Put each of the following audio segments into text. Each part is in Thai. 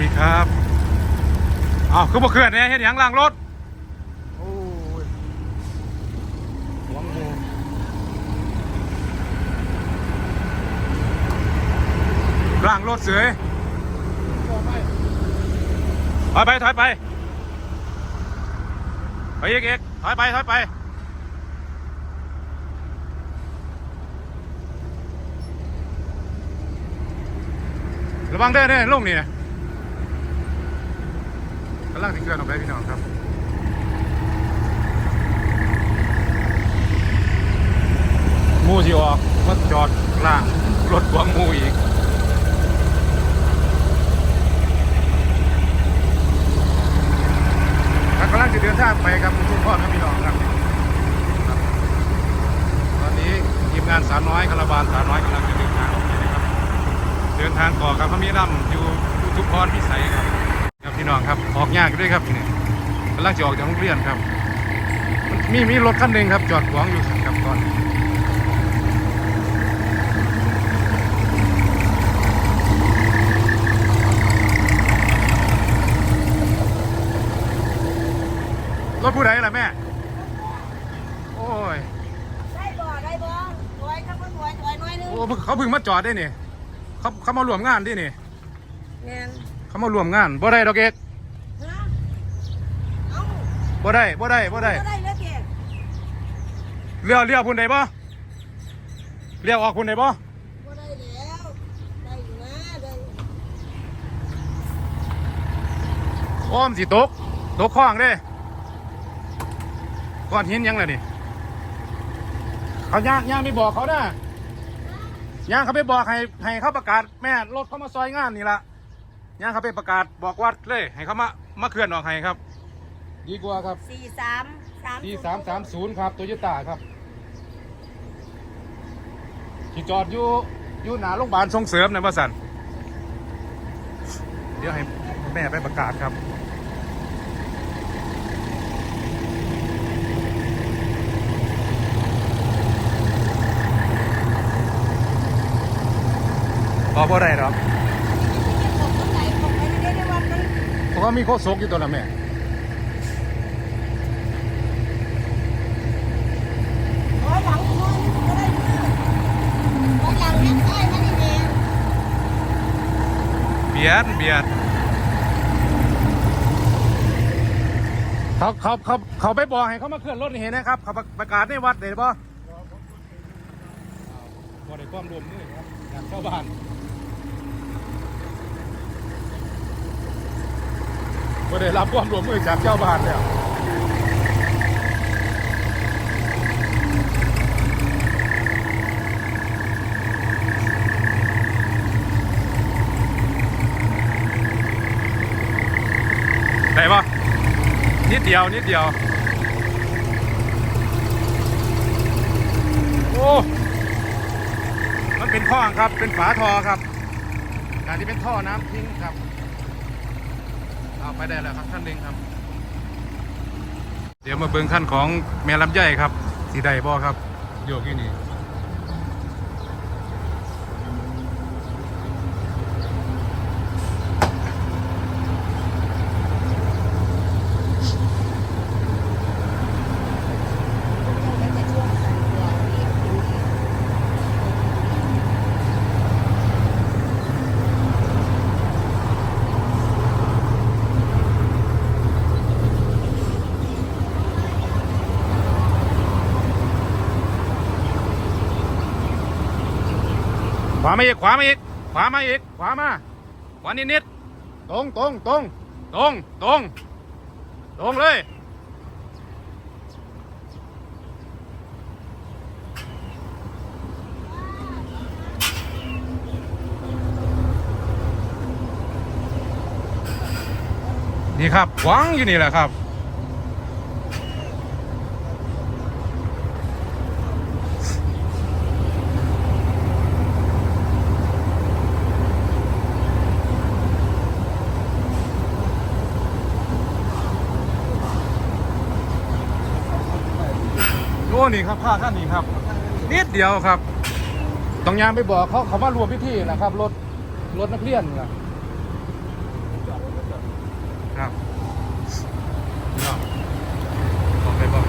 ดีครับเอาวคือบ่เคลื่อนเนี่ยเห็นหยังล่างรถโอ้ยหวังโมล่างรถเสือยถอยไปถอยไปไปอีกอีกถอยไปถอยไประวังเด้อเด้อลงนี่นะำลังสิเคลื่อนออกไปพี่น้องครับมูสิออกมาจอดล่างรถขวางมูอีกครับกำลังจะเดินทางไปครับทุกคนครับพี่น้องครับ ตอนนี้ทีมงานสาวน้อยคาราบาลสาวน้อยกำลังจะเดินทางออกไปนะครับ เดินทางต่อครับพระมีรำอยู่อยู่ทุกพรพิสัยครับครับ น้องครับออกยากด้วยครับนี่กำลังจะออกจากโรงเรียนครับมันมีมีรถคันหนึ่งครับ จอดขวางอยู่ครับตอนนี้รถผู้ใดล่ะแม่ โอ้ย ได้บ่ได้บ่ถอยครับถอยถอยหน่อยหนึงโอ้เขาเพิ่งมาจอดได้นี่เขาเขามารวมงานได้นี่แม่น เขามารวมงานบ่ได้ดอกเอกฮะเอ้าบ่ได้บ่ได้บ่ได้บ่ได้แล้วแกเลี้ยวเลี้ยวพุ่นได้บ่เลี้ยวออกพุ่นได้บ่บ่ได้แล้วได้อยู่นะได้อ้อมสิตกตกคลองเด้ก้อนหินหยังล่ะนี่เขาย่างย่างไม่บอกเขานะย่างเขาไปบอกให้ให้เขาประกาศแม่รถเขามาซอยงานนี่ละ ย่างเขาไปประกาศบอกวัดเลยให้เขามามาเคลื่อนออกให้ครับ ดีกว่าครับสี่สามสามดีสามสามศูนย์ครับโตโยต้าครับที่จอดอยู่อยู่หน้าโรงพยาบาลส่งเสริมนะว่าสันเดี๋ยวให้แม่ไปประกาศครับพอบ่ได้หรอ ราะเขามีโคศกอยู่ตัวละแม่ถอยหลังหน่อยนึงก็ได้ถอยหลังแม่ใต้มานี่แม่เบียดเบียดเขาเขาเขาเขาไปบอกให้เขามาเคลื่อนรถนี่เห็นนะครับ เขาประกาศในวัดเห็นป่ะบ่ได้ความรวมมือครับจากชาวบ้าน บ่ได้รับความร่วมมือจากชาบ้านแล้วได้ปะนิดเดียว นิดเดียว โอ้ มันเป็นท่อครับ เป็นฝาท่อครับอาจจะเป็นท่อน้ำทิ้งครับ เอาไปได้แล้วครับท่านหนึ่งครับ เดี๋ยวมาเบิ่งขั้นของแม่ลำไยครับสีใดบ่ครับโยกที่นี่ ข วามาอีกขวามาอีกขวามาอีกขวามาขวานิดนิดๆตรงตรงตรงตรงตรงตรงเลยนี่ครับหวังอยู่นี่แหละครับ นี่ครับผ้าขั้นนี่ครับ นิดเดียวครับ ต้องยามไปบอกเขาเขามารวมพิธีนะครับ รถรถนักเรียนนะครับบอกไปบอก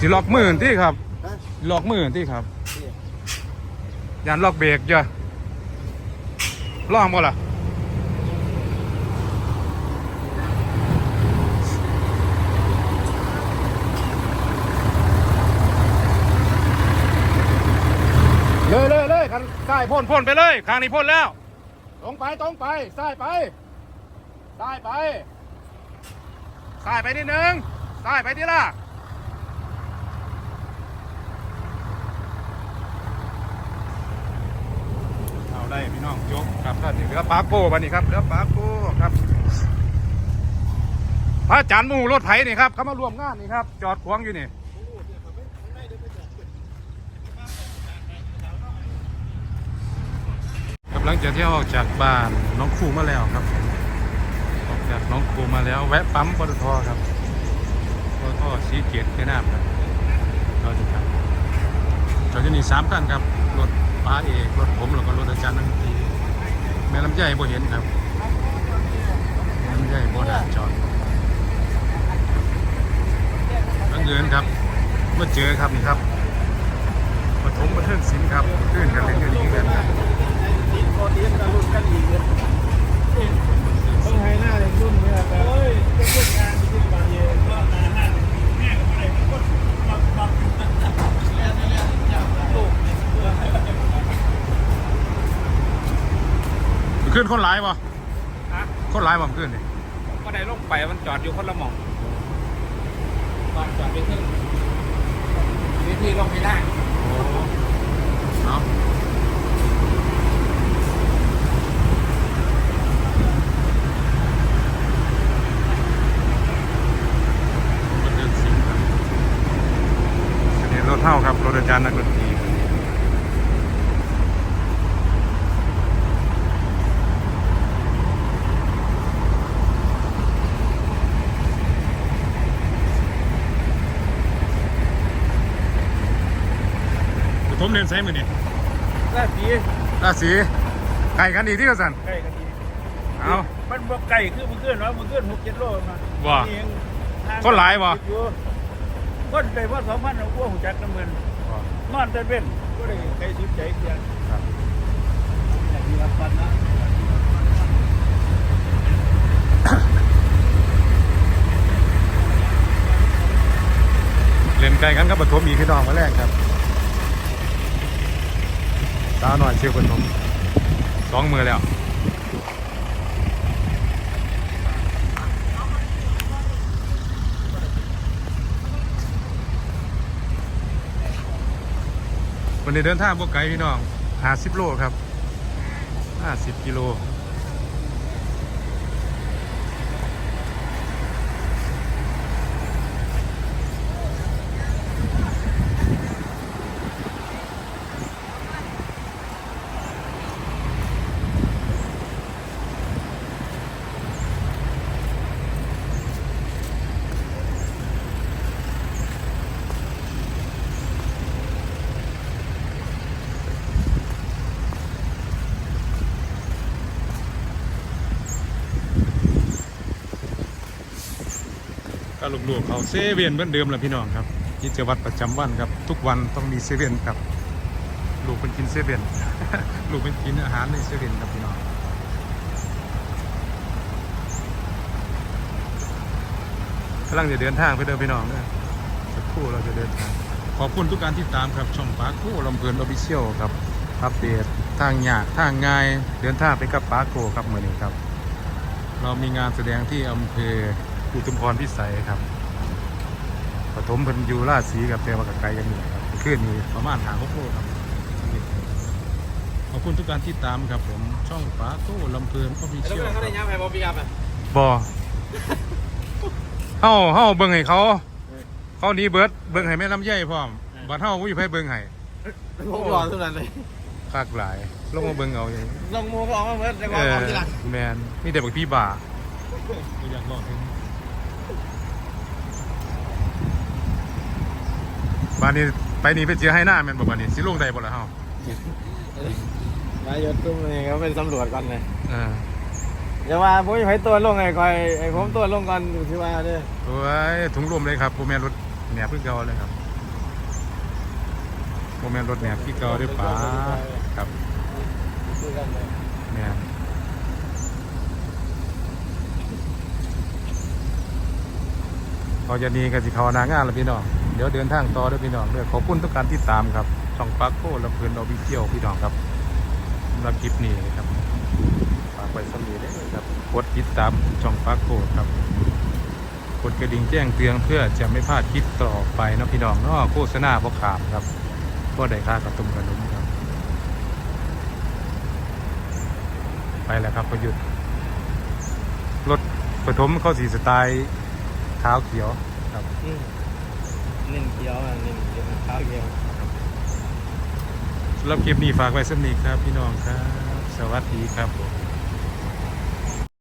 สิลอกหมื่นที่ครับ ล็อกมือที่ครับยานล็อกเบรกจ้ะลองบ่ล่ะเลยเลยเลยคันซ้ายพ่นพ่นไปเลยข้างนี้พ่นแล้ว ตรงไปตรงไปซ้ายไปซ้ายไปซ้ายไปนิดนึงซ้ายไปทีละเอา ได้พี่น้องยกครับท่านนี่เหลือปาโก้บันนี้ครับเหลือปาโก้ครับ พระอาจารย์มูรถไถนี่ครับเขามาร่วมงานนี่ครับ จอดขวางอยู่นี่กำลังจะเที่ยวออกจากบ้านน้องครูมาแล้วครับออกจากน้องครูมาแล้วแวะปั๊มปตทครับปตทสีเกียรติแค่น้ำครับเราจะครับจอดที่นี่สามคันครับรถ ป้าเอกรถผมแล้วก็รถอาจารย์นันทีแม่ลำไยบ่เห็นครับแม่ลำไยบ่ได้จอดบังเอิญครับเมื่อเจอครับนี่ครับปฐมบันเทิงศิลป์ครับขึ้นกันเล่นกันอีกกันครับ ตีนโคตีนกันรุ่นกันอีกเลยต้องให้หน้าเด็กรุ่นเนี่ยแต่เฮ้ยเป็นเรื่องงานที่บางเย็นก็นาหน้าแม่ก็ไม่ได้ก็บังบังแล้วเนี่ยจับลูก ขึ้ นคนร้ายป่ะฮะคนร้ายป่ะขึ้นนี่ก็ได้ลงไปมันจอดอยู่คนละหม่องตอนจอดไปขึ้นวิธีลงไม่ได้เอาบันเทิงศิลป์ครับอันนี้รถเท่าครับรถอาจารย์นักดนตรี ผมเรียนไซมือนี่ราศีราศีไก่กันอีกที่กสันใกล้กันดีเอามันบ่ไก่คือมันเกินว่ามันเกินหกเจ็ดโลมาว่าเองทงคนหลายบ่ อยู่คนได้ว่าสองพันเอาพวกหูจักน้ำเงินนอนเต้นเว้นก็ได้ใครสุดใจเกียงครับอย่างนี้รับปันนะเล่นไก่กันกับปฐมอีกพี่น้องมาแรกครับ สาวหน่อยเชื่อคนผมสองมือแล้ววันนี้เดินทางพวกไกลพี่น้องหาสิบโลครับห้าสิบกิโล ก็ลูกๆเขาเซเว่นเหมือนเดิมแหละพี่น้องครับกิจวัตรประจำวันครับ ทุกวันต้องมีเซเว่นครับ ลูกเป็นกินเซเว่นลูกเป็นกินอาหารในเซเว่นครับพี่น้องกำลังจะเดินทางไปเดินพี่น้องนี่ยสักครู่เราจะเดินทางขอบคุณทุกการที่ตามครับช่องปาโก้ลำเพลินออฟฟิเชียลครับอัปเดตทางยากทางง่ายเดินทางไปกับปาโกครับเมื่อนี้ครับ เรามีงานแสดงที่อำเภอ อุทุมพรพิสัยครับปฐมเพันอยูราชสีกับเทวกับไกลกันอยู่ครับขึ้นนี้ประมาณหาหกโลครับขอบคุณทุกการที่ตามครับผมช่องฟ้าโต้ลำเพลินออฟฟิเชียลเขาได้ย้ำไปบอปีกับอะบอเฮาเฮาเบิ่งให้เขา เขาหนี้เบิดเบิ่งให้แม่ลำไยพร้อมบัดเฮาบ่อยู่ไผเบิ่งให้ผมรอเท่านั้นเลยคักหลายลงมาเบิ่งเอาเองลงมือก็ออกมาเมื่อจะเออออกทีหลังแมนมีแต่บักพี่บ่าอยากลอง บ้านนี้ไปนี่ไปเจอให้หน้าแม่นบ่บ้านนี้สิลงได้บ่ล่ะเฮานายศตุ้มเลยเขาเป็นตำรวจก่อนเลยเอออย่าว่าผมให้ตัวลงไงคอยไอ้ผมตัวลงก่อนอยู่ที่ว่าเนี่ยโอ้ยถุงลมเลยครับบ่แม่นรถแหนบคือเก่าเลยครับแม่นรถแหนบที่เก่าด้วยป๋าครับคือกันเลยแม่นพอจะนี้ก็สิเขาหนางานแล้วพี่น้อง เดี๋ยวเดินทางต่อด้วยพี่น้องเด้อขอบคุณทุกการติดตามครับช่องปักโก้ลำเพลินเราวิเที่ยวพี่น้องครับสำหรับคลิปนี้นะครับฝากไว้สำนีได้เลยครับกดติดตามช่องปักโก้ครับกดกระดิ่งแจ้งเตือนเพื่อจะไม่พลาดคลิปต่อไปนะพี่น้องเนาะโฆษณาพวกขามครับก็ได้ค่ากระตุ้มกระนุมครับ ไปแล้วครับประยุทธ์รถปฐมเข้าสีสไตล์ขาเขียวครับ เน้นเขียวอะเน้นเขียวขาวเขียวสำหรับคลิปนี้ฝากไว้สักนิดครับ พี่น้องครับ สวัสดีครับผม